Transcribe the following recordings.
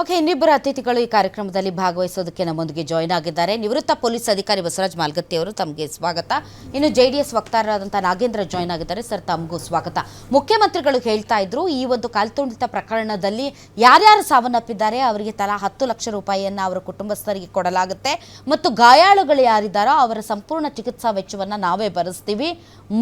Okay, ಇನ್ನಿಬ್ಬರು ಅತಿಥಿಗಳು ಈ ಕಾರ್ಯಕ್ರಮದಲ್ಲಿ ಭಾಗವಹಿಸೋದಕ್ಕೆ ನಮ್ಮೊಂದಿಗೆ ಜಾಯ್ನ್ ಆಗಿದ್ದಾರೆ. ನಿವೃತ್ತ ಪೊಲೀಸ್ ಅಧಿಕಾರಿ ಬಸವರಾಜ್ ಮಾಲ್ಗತ್ತಿ ಅವರು ತಮಗೆ ಸ್ವಾಗತ. ಇನ್ನು ಜೆ ಡಿ ಎಸ್ ವಕ್ತಾರರಾದಂಥ ನಾಗೇಂದ್ರ ಜಾಯ್ನ್ ಆಗಿದ್ದಾರೆ. ಸರ್, ತಮಗೂ ಸ್ವಾಗತ. ಮುಖ್ಯಮಂತ್ರಿಗಳು ಹೇಳ್ತಾ ಇದ್ರು, ಈ ಒಂದು ಕಾಲ್ತುಂಡಿತ ಪ್ರಕರಣದಲ್ಲಿ ಯಾರ್ಯಾರು ಸಾವನ್ನಪ್ಪಿದ್ದಾರೆ, ಅವರಿಗೆ ತಲಾ ಹತ್ತು ಲಕ್ಷ ರೂಪಾಯಿಯನ್ನು ಅವರ ಕುಟುಂಬಸ್ಥರಿಗೆ ಕೊಡಲಾಗುತ್ತೆ. ಮತ್ತು ಗಾಯಾಳುಗಳು ಯಾರಿದ್ದಾರೋ ಅವರ ಸಂಪೂರ್ಣ ಚಿಕಿತ್ಸಾ ವೆಚ್ಚವನ್ನು ನಾವೇ ಭರಿಸ್ತೀವಿ.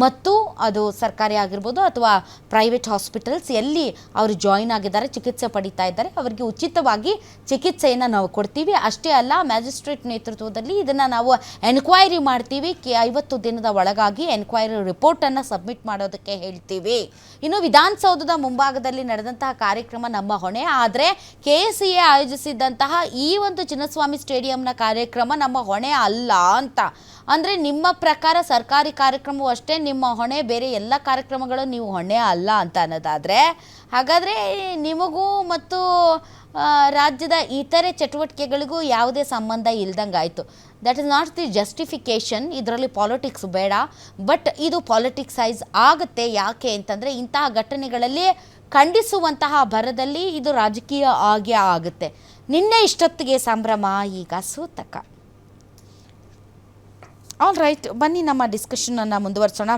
ಮತ್ತು ಅದು ಸರ್ಕಾರಿ ಆಗಿರ್ಬೋದು ಅಥವಾ ಪ್ರೈವೇಟ್ ಹಾಸ್ಪಿಟಲ್ಸ್ ಎಲ್ಲಿ ಅವರು ಜಾಯಿನ್ ಆಗಿದ್ದಾರೆ, ಚಿಕಿತ್ಸೆ ಪಡೀತಾ ಇದ್ದಾರೆ, ಅವರಿಗೆ ಉಚಿತವಾಗಿ ಚಿಕಿತ್ಸೆಯನ್ನು ನಾವು ಕೊಡ್ತೀವಿ. ಅಷ್ಟೇ ಅಲ್ಲ, ಮ್ಯಾಜಿಸ್ಟ್ರೇಟ್ ನೇತೃತ್ವದಲ್ಲಿ ಇದನ್ನು ನಾವು ಎನ್ಕ್ವೈರಿ ಮಾಡ್ತೀವಿ. ಕೆ ಐವತ್ತು ದಿನದ ಒಳಗಾಗಿ ಎನ್ಕ್ವೈರಿ ರಿಪೋರ್ಟನ್ನು ಸಬ್ಮಿಟ್ ಮಾಡೋದಕ್ಕೆ ಹೇಳ್ತೀವಿ. ಇನ್ನು ವಿಧಾನಸೌಧದ ಮುಂಭಾಗದಲ್ಲಿ ನಡೆದಂತಹ ಕಾರ್ಯಕ್ರಮ ನಮ್ಮ ಹೊಣೆ. ಆದರೆ ಕೆ ಸಿ ಎ ಆಯೋಜಿಸಿದ್ದಂತಹ ಈ ಒಂದು ಚಿನ್ನಸ್ವಾಮಿ ಸ್ಟೇಡಿಯಂನ ಕಾರ್ಯಕ್ರಮ ನಮ್ಮ ಹೊಣೆ ಅಲ್ಲ ಅಂತ. ಅಂದರೆ ನಿಮ್ಮ ಪ್ರಕಾರ ಸರ್ಕಾರಿ ಕಾರ್ಯಕ್ರಮವೂ ಅಷ್ಟೇ ನಿಮ್ಮ ಹೊಣೆ, ಬೇರೆ ಎಲ್ಲ ಕಾರ್ಯಕ್ರಮಗಳು ನೀವು ಹೊಣೆ ಅಲ್ಲ ಅಂತ ಅನ್ನೋದಾದರೆ. ಹಾಗಾದರೆ ನಿಮಗೂ ಮತ್ತು ರಾಜ್ಯದ ಇತರೆ ಚಟುವಟಿಕೆಗಳಿಗೂ ಯಾವುದೇ ಸಂಬಂಧ ಇಲ್ದಂಗೆ ಆಯಿತು that is not the justification ಇದರಲ್ಲಿ ಪಾಲಿಟಿಕ್ಸ್ ಬೇಡ. ಬಟ್ ಇದು ಪಾಲಿಟಿಕ್ಸೈಸ್ ಆಗುತ್ತೆ ಯಾಕೆ ಅಂತಂದರೆ ಇಂತಹ ಘಟನೆಗಳಲ್ಲಿ ಖಂಡಿಸುವಂತಹ ಭರದಲ್ಲಿ ಇದು ರಾಜಕೀಯ ಆಗೇ ಆಗುತ್ತೆ. ನಿನ್ನೆ ಇಷ್ಟೊತ್ತಿಗೆ ಸಂಭ್ರಮ, ಈಗ ಸೂತಕ. ಆಲ್ ರೈಟ್ ಬನ್ನಿ ನಮ್ಮ ಡಿಸ್ಕಷನನ್ನು ಮುಂದುವರಿಸೋಣ.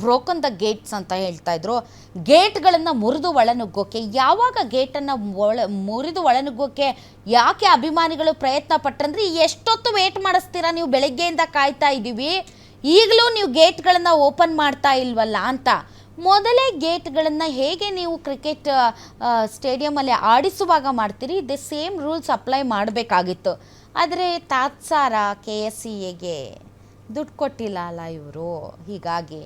ಬ್ರೋಕನ್ ದ ಗೇಟ್ಸ್ ಅಂತ ಹೇಳ್ತಾ ಇದ್ರು. ಗೇಟ್ಗಳನ್ನು ಮುರಿದು ಒಳನುಗ್ಗೋಕೆ, ಯಾವಾಗ ಗೇಟನ್ನು ಒಳ, ಮುರಿದು ಒಳನುಗ್ಗೋಕೆ ಯಾಕೆ ಅಭಿಮಾನಿಗಳು ಪ್ರಯತ್ನ ಪಟ್ರಂದ್ರೆ, ಎಷ್ಟೊತ್ತು ವೇಟ್ ಮಾಡಿಸ್ತೀರಾ ನೀವು ಬೆಳಗ್ಗೆಯಿಂದ ಕಾಯ್ತಾ ಇದ್ದೀವಿ ಈಗಲೂ ನೀವು ಗೇಟ್ಗಳನ್ನು ಓಪನ್ ಮಾಡ್ತಾ ಇಲ್ವಲ್ಲ ಅಂತ. ಮೊದಲೇ ಗೇಟ್ಗಳನ್ನು ಹೇಗೆ ನೀವು ಕ್ರಿಕೆಟ್ ಸ್ಟೇಡಿಯಮಲ್ಲಿ ಆಡಿಸುವಾಗ ಮಾಡ್ತೀರಿ ದಿ ಸೇಮ್ ರೂಲ್ಸ್ ಅಪ್ಲೈ ಮಾಡಬೇಕಾಗಿತ್ತು. ಆದರೆ ತಾತ್ಸಾರ ಕೆ ಎಸ್ ಸಿ ಎಗೆ ದುಡ್ಡು ಕೊಟ್ಟಿಲ್ಲ ಅಲ್ಲ ಇವರು, ಹೀಗಾಗಿ.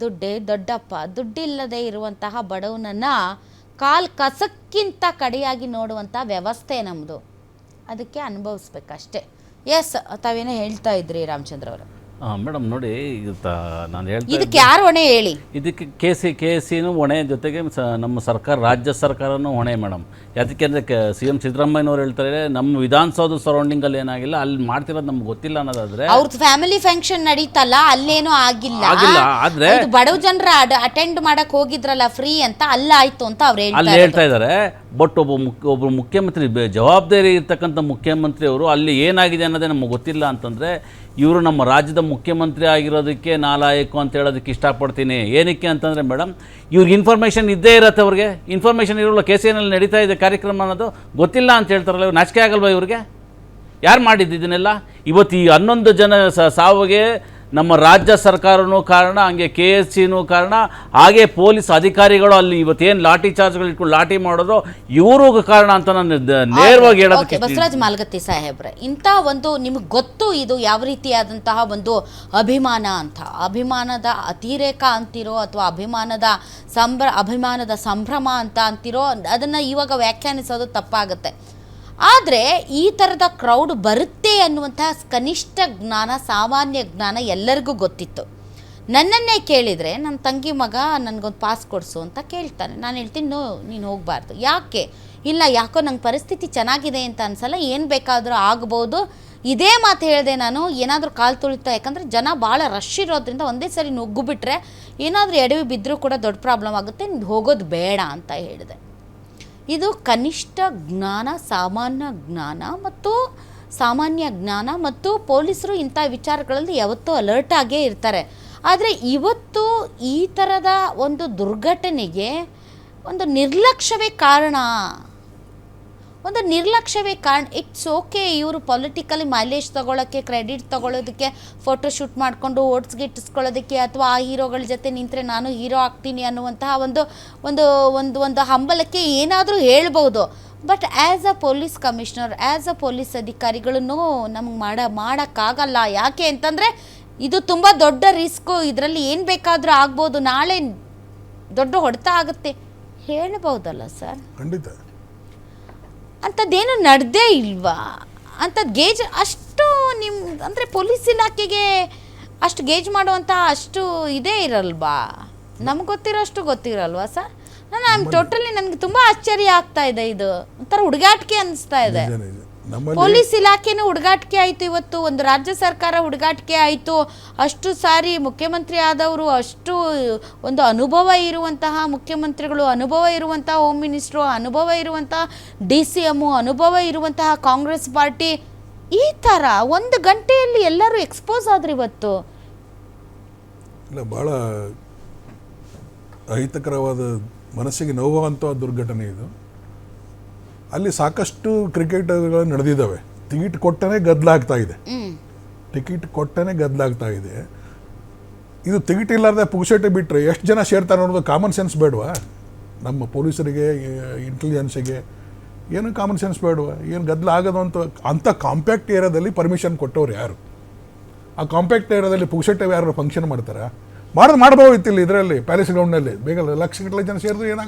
ದುಡ್ಡೇ ದೊಡ್ಡಪ್ಪ. ದುಡ್ಡಿಲ್ಲದೆ ಇರುವಂತಹ ಬಡವನನ್ನು ಕಾಲ್ ಕಸಕ್ಕಿಂತ ಕಡೆಯಾಗಿ ನೋಡುವಂಥ ವ್ಯವಸ್ಥೆ ನಮ್ಮದು ಅದಕ್ಕೆ ಅನುಭವಿಸ್ಬೇಕಷ್ಟೆ. ಎಸ್ ತಾವೇನೋ ಹೇಳ್ತಾ ಇದ್ರಿ ರಾಮಚಂದ್ರ ಅವರು. ಮೇಡಮ್ ನೋಡಿ ಇದು ನಾನು ಹೇಳ್ತೀನಿ ಇದಕ್ಕೆ ಯಾರು ಹೊಣೆ ಹೇಳಿ? ಇದಕ್ಕೆ ಕೆ ಸಿ ಕೆ ಸಿನೂ ಹೊಣೆ ಜೊತೆಗೆ ಸ ನಮ್ಮ ಸರ್ಕಾರ ರಾಜ್ಯ ಸರ್ಕಾರನೂ ಹೊಣೆ ಮೇಡಮ್. ಯಾತಕ್ಕೆ ಅಂದರೆ ಕೆ ಸಿ ಎಂ ಸಿದ್ದರಾಮಯ್ಯನವ್ರು ಹೇಳ್ತಾರೆ ನಮ್ಮ ವಿಧಾನಸೌಧ ಸರೌಂಡಿಂಗಲ್ಲಿ ಏನಾಗಿಲ್ಲ ಅಲ್ಲಿ ಮಾಡ್ತಿರೋದು ನಮ್ಗೆ ಗೊತ್ತಿಲ್ಲ ಅನ್ನೋದಾದರೆ ಅವ್ರದ್ದು ಫ್ಯಾಮಿಲಿ ಫಂಕ್ಷನ್ ನಡೀತಲ್ಲ ಅಲ್ಲೇನೂ ಆಗಿಲ್ಲ. ಆಗಿಲ್ಲ, ಆದ್ರೆ- ಇದು ಬಡವ ಜನರ ಅಟೆಂಡ್ ಮಾಡಕ್ ಹೋಗಿದ್ರಲ್ಲ ಫ್ರೀ ಅಂತ ಅಲ್ಲಾಯ್ತು ಅಂತ ಅವ್ರು ಅಲ್ಲಿ ಹೇಳ್ತಾರೆ ಹೇಳ್ತಾ ಇದ್ದಾರೆ ಬಟ್ ಒಬ್ಬ ಮುಖ್ಯ ಒಬ್ಬ ಮುಖ್ಯಮಂತ್ರಿ ಜವಾಬ್ದಾರಿ ಇರ್ತಕ್ಕಂಥ ಮುಖ್ಯಮಂತ್ರಿಯವರು ಅಲ್ಲಿ ಏನಾಗಿದೆ ಅನ್ನೋದೇ ನಮಗೆ ಗೊತ್ತಿಲ್ಲ ಅಂತಂದರೆ, ಇವರು ನಮ್ಮ ರಾಜ್ಯದ ಮುಖ್ಯಮಂತ್ರಿ ಆಗಿರೋದಕ್ಕೆ ನಾಲಾಯಕು ಅಂತ ಹೇಳೋದಕ್ಕೆ ಇಷ್ಟಪಡ್ತೀನಿ. ಏನಕ್ಕೆ ಅಂತಂದರೆ ಮೇಡಮ್, ಇವ್ರಿಗೆ ಇನ್ಫಾರ್ಮೇಷನ್ ಇದ್ದೇ ಇರತ್ತೆ ಅವ್ರಿಗೆ. ಇನ್ಫಾರ್ಮೇಷನ್ ಇರೋಲ್ಲ ಕೆ ಸಿ ನಡೀತಾ ಇದೆ ಕಾರ್ಯಕ್ರಮ ಅನ್ನೋದು ಗೊತ್ತಿಲ್ಲ ಅಂತ ಹೇಳ್ತಾರಲ್ಲ, ಇವ್ರು ನಾಚಿಕೆ ಆಗಲ್ವಾ ಇವ್ರಿಗೆ? ಯಾರು ಮಾಡಿದ್ದು ಇದನ್ನೆಲ್ಲ? ಇವತ್ತು ಈ ಹನ್ನೊಂದು ಜನ ಸಾವಿಗೆ ನಮ್ಮ ರಾಜ್ಯ ಸರ್ಕಾರನೂ ಕಾರಣ ಹಂಗೆ ಕೆ ಎಸ್ ಸಿನೂ ಕಾರಣ ಹಾಗೆ ಪೊಲೀಸ್ ಅಧಿಕಾರಿಗಳು ಅಲ್ಲಿ ಇವತ್ತೇನು ಲಾಠಿ ಚಾರ್ಜ್ಗಳು ಇಟ್ಕೊಂಡು ಲಾಠಿ ಮಾಡೋದು ಇವರು ಕಾರಣ ಅಂತ ನಾನು ನೇರವಾಗಿ ಹೇಳೋದಕ್ಕೆ ಬಸವರಾಜ್ ಮಾಲ್ಗತ್ತಿ ಸಾಹೇಬ್ರೆ ಇಂಥ ಒಂದು ನಿಮಗೆ ಗೊತ್ತು ಇದು ಯಾವ ರೀತಿಯಾದಂತಹ ಒಂದು ಅಭಿಮಾನ ಅಂತ? ಅಭಿಮಾನದ ಅತಿರೇಕ ಅಂತಿರೋ ಅಥವಾ ಅಭಿಮಾನದ ಸಂಭ್ರ ಅಭಿಮಾನದ ಸಂಭ್ರಮ ಅಂತ ಅಂತಿರೋ ಅದನ್ನು ಇವಾಗ ವ್ಯಾಖ್ಯಾನಿಸೋದು ತಪ್ಪಾಗುತ್ತೆ. ಆದರೆ ಈ ಥರದ ಕ್ರೌಡ್ ಬರುತ್ತೆ ಅನ್ನುವಂತಹ ಕನಿಷ್ಠ ಜ್ಞಾನ, ಸಾಮಾನ್ಯ ಜ್ಞಾನ ಎಲ್ಲರಿಗೂ ಗೊತ್ತಿತ್ತು. ನನ್ನನ್ನೇ ಕೇಳಿದರೆ ನನ್ನ ತಂಗಿ ಮಗ ನನಗೊಂದು ಪಾಸ್ ಕೊಡಿಸು ಅಂತ ಕೇಳ್ತಾನೆ. ನಾನು ಹೇಳ್ತೀನಿ, ನೋ, ನೀನು ಹೋಗಬಾರ್ದು. ಯಾಕೆ? ಇಲ್ಲ, ಯಾಕೋ ನಂಗೆ ಪರಿಸ್ಥಿತಿ ಚೆನ್ನಾಗಿದೆ ಅಂತ ಅನ್ಸಲ್ಲ, ಏನು ಬೇಕಾದರೂ ಆಗ್ಬೋದು. ಇದೇ ಮಾತು ಹೇಳಿದೆ ನಾನು, ಏನಾದರೂ ಕಾಲು ತುಳಿತಾ, ಯಾಕಂದರೆ ಜನ ಭಾಳ ರಶ್ ಇರೋದ್ರಿಂದ ಒಂದೇ ಸರಿ ನುಗ್ಗುಬಿಟ್ರೆ ಏನಾದರೂ ಎಡವಿ ಬಿದ್ದರೂ ಕೂಡ ದೊಡ್ಡ ಪ್ರಾಬ್ಲಮ್ ಆಗುತ್ತೆ ಹೋಗೋದು ಬೇಡ ಅಂತ ಹೇಳಿದೆ. ಇದು ಕನಿಷ್ಠ ಜ್ಞಾನ, ಸಾಮಾನ್ಯ ಜ್ಞಾನ ಮತ್ತು ಸಾಮಾನ್ಯ ಜ್ಞಾನ ಮತ್ತು ಪೊಲೀಸರು ಇಂಥ ವಿಚಾರಗಳಲ್ಲಿ ಯಾವತ್ತೂ ಅಲರ್ಟ್ ಆಗೇ ಇರ್ತಾರೆ. ಆದರೆ ಇವತ್ತು ಈ ಥರದ ಒಂದು ದುರ್ಘಟನೆಗೆ ಒಂದು ನಿರ್ಲಕ್ಷ್ಯವೇ ಕಾರಣ ಒಂದು ನಿರ್ಲಕ್ಷ್ಯವೇ ಕಾರಣ ಇಟ್ಸ್ ಓಕೆ ಇವರು ಪೊಲಿಟಿಕಲಿ ಮೈಲೇಜ್ ತೊಗೊಳಕ್ಕೆ ಕ್ರೆಡಿಟ್ ತೊಗೊಳೋದಕ್ಕೆ ಫೋಟೋ ಶೂಟ್ ಮಾಡಿಕೊಂಡು ಓಟ್ಸ್ ಗಿಟ್ಟಿಸ್ಕೊಳ್ಳೋದಕ್ಕೆ ಅಥವಾ ಆ ಹೀರೋಗಳ ಜೊತೆ ನಿಂತರೆ ನಾನು ಹೀರೋ ಆಗ್ತೀನಿ ಅನ್ನುವಂತಹ ಒಂದು ಒಂದು ಒಂದು ಒಂದು ಹಂಬಲಕ್ಕೆ ಏನಾದರೂ ಹೇಳ್ಬೋದು. But as a police commissioner as a police ಅಧಿಕಾರಿಗಳನ್ನು ನಮ್ಗೆ ಮಾಡ, ಮಾಡೋಕ್ಕಾಗಲ್ಲ. ಯಾಕೆ ಅಂತಂದರೆ, ಇದು ತುಂಬ ದೊಡ್ಡ ರಿಸ್ಕು ಇದರಲ್ಲಿ ಏನು ಬೇಕಾದರೂ ಆಗ್ಬೋದು. ನಾಳೆ ದೊಡ್ಡ ಹೊಡೆತ ಆಗುತ್ತೆ. ಹೇಳ್ಬೋದಲ್ಲ ಸರ್? ಖಂಡಿತ. ಅಂಥದ್ದೇನು ನಡೆದೇ ಇಲ್ವಾ? ಅಂಥದ್ದು ಗೇಜ್ ಅಷ್ಟು ನಿಮ್ಮ ಅಂದರೆ ಪೊಲೀಸ್ ಇಲಾಖೆಗೆ ಅಷ್ಟು ಗೇಜ್ ಮಾಡುವಂಥ ಅಷ್ಟು ಇದೇ ಇರಲ್ವಾ? ನಮ್ಗೆ ಗೊತ್ತಿರೋಷ್ಟು ಗೊತ್ತಿರಲ್ವಾ ಸರ್? ನಾನು ಐ ಟೋಟಲಿ ನನಗೆ ತುಂಬ ಆಶ್ಚರ್ಯ ಆಗ್ತಾ ಇದೆ ಇದು. ಒಂಥರ ಹುಡುಗಾಟಿಕೆ ಅನಿಸ್ತಾ ಇದೆ. ಪೊಲೀಸ್ ಇಲಾಖೆನೂ ಹುಡುಗಾಟಿಕೆ ಆಯಿತು ಇವತ್ತು. ಒಂದು ರಾಜ್ಯ ಸರ್ಕಾರ ಹುಡುಗಾಟಿಕೆ ಆಯಿತು. ಅಷ್ಟು ಸಾರಿ ಮುಖ್ಯಮಂತ್ರಿ ಆದವರು ಅಷ್ಟು ಒಂದು ಅನುಭವ ಇರುವಂತಹ ಮುಖ್ಯಮಂತ್ರಿಗಳು ಅನುಭವ ಇರುವಂತಹ ಹೋಮ್ ಮಿನಿಸ್ಟ್ರು ಅನುಭವ ಇರುವಂತಹ ಡಿ ಸಿ ಎಮ್ಮು ಅನುಭವ ಇರುವಂತಹ ಕಾಂಗ್ರೆಸ್ ಪಾರ್ಟಿ ಈ ಥರ ಒಂದು ಗಂಟೆಯಲ್ಲಿ ಎಲ್ಲರೂ ಎಕ್ಸ್ಪೋಸ್ ಆದ್ರೆ ಇವತ್ತು. ಇಲ್ಲ ಭಾಳ ಅಹಿತಕರವಾದ ಮನಸ್ಸಿಗೆ ನೋವುವಂಥ ದುರ್ಘಟನೆ ಇದು. ಅಲ್ಲಿ ಸಾಕಷ್ಟು ಕ್ರಿಕೆಟರ್ಗಳು ನಡೆದಿದ್ದಾವೆ. ಟಿಕೆಟ್ ಕೊಟ್ಟನೇ ಗದ್ದಲಾಗ್ತಾ ಇದೆ. ಟಿಕೆಟ್ ಕೊಟ್ಟನೇ ಗದ್ದಲಾಗ್ತಾ ಇದೆ. ಇದು ಟಿಕೆಟ್ ಇಲ್ಲಾರ್ದೆ ಪುಗ್ಸೆಟ್ಟೆ ಬಿಟ್ಟರೆ ಎಷ್ಟು ಜನ ಸೇರ್ತಾರೆ ಅನ್ನೋದು ಕಾಮನ್ ಸೆನ್ಸ್ ಬೇಡವಾ? ನಮ್ಮ ಪೊಲೀಸರಿಗೆ ಇಂಟೆಲಿಜೆನ್ಸಿಗೆ ಏನು ಕಾಮನ್ ಸೆನ್ಸ್ ಬೇಡವಾ? ಏನು ಗದ್ದಲ ಆಗೋದು ಅಂತ ಅಂಥ ಕಾಂಪ್ಯಾಕ್ಟ್ ಏರಿಯಾದಲ್ಲಿ ಪರ್ಮಿಷನ್ ಕೊಟ್ಟವ್ರು ಯಾರು? ಆ ಕಾಂಪ್ಯಾಕ್ಟ್ ಏರಿಯಾದಲ್ಲಿ ಪುಗ್ಸೆಟ್ಟೆ ಯಾರು ಫಂಕ್ಷನ್ ಮಾಡ್ತಾರಾ? ಮಾಡೋದು ಮಾಡ್ಬೋದಿತ್ತು ಇಲ್ಲಿ ಇದರಲ್ಲಿ ಪ್ಯಾಲೇಸ್ ಗ್ರೌಂಡ್ನಲ್ಲಿ ಬೇಗ ಲಕ್ಷಗಟ್ಟಲೆ ಜನ ಸೇರಿದ್ರು ಏನಾಗುತ್ತೆ